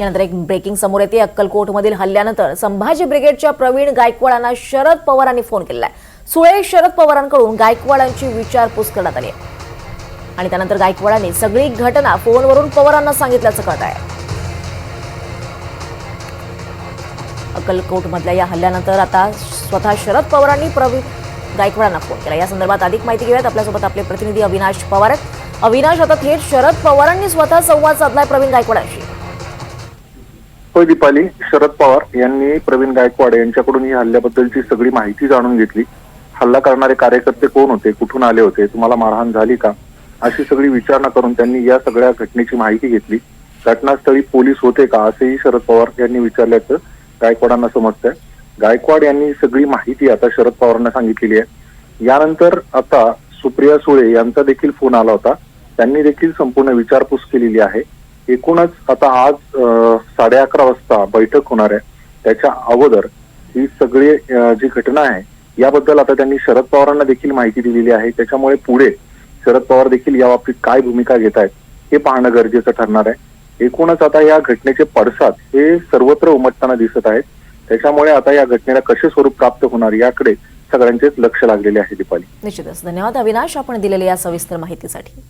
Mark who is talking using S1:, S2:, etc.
S1: यानंतर एक ब्रेकिंग समोर येते. अक्कलकोटमधील हल्ल्यानंतर संभाजी ब्रिगेडच्या प्रवीण गायकवाडांना शरद पवारांनी फोन केलेला आहे. सुळे शरद पवारांकडून गायकवाडांची विचारपूस करण्यात आली आहे. आणि त्यानंतर गायकवाडांनी सगळी घटना फोनवरून पवारांना सांगितल्याचं कळत आहे. अक्कलकोटमधल्या या हल्ल्यानंतर आता स्वतः शरद पवारांनी प्रवीण गायकवाडांना फोन केला. या संदर्भात अधिक माहिती घेऊयात. आपल्यासोबत आपले प्रतिनिधी अविनाश पवार आहेत. अविनाश आता थेट शरद पवारांनी स्वतः संवाद साधलाय प्रवीण गायकवाडांशी.
S2: होय दीपाली शरद पवार यांनी प्रवीण गायकवाड यांच्याकडून ही हल्ल्याबद्दलची सगळी माहिती जाणून घेतली. हल्ला करणारे कार्यकर्ते कोण होते? कुठून आले होते? तुम्हाला मारहाण झाली का? अशी सगळी विचारणा करून त्यांनी या सगळ्या घटनेची माहिती घेतली. घटनास्थळी पोलीस होते का? असेही शरद पवार यांनी विचारल्याचं गायकवाडांना समजतंय. गायकवाड यांनी सगळी माहिती आता शरद पवारांना सांगितलेली आहे. यानंतर आता सुप्रिया सुळे यांचा देखील फोन आला होता. त्यांनी देखील संपूर्ण विचारपूस केलेली आहे. एकूणच आता आज साडे अकरा वाजता बैठक होणार आहे. त्याच्या अगोदर ही सगळी जी घटना आहे याबद्दल आता त्यांनी शरद पवारांना देखील माहिती दिलेली आहे. त्याच्यामुळे पुढे शरद पवार देखील या बाबतीत काय भूमिका घेत आहेत हे पाहणं गरजेचं ठरणार आहे. एकूणच आता या घटनेचे पडसाद हे सर्वत्र उमटताना दिसत आहेत. त्याच्यामुळे आता या घटनेला कसे स्वरूप प्राप्त होणार याकडे सगळ्यांचेच लक्ष लागलेले आहे दीपाली.
S1: निश्चितच. धन्यवाद. अविनाश आपण दिलेल्या या सविस्तर माहितीसाठी.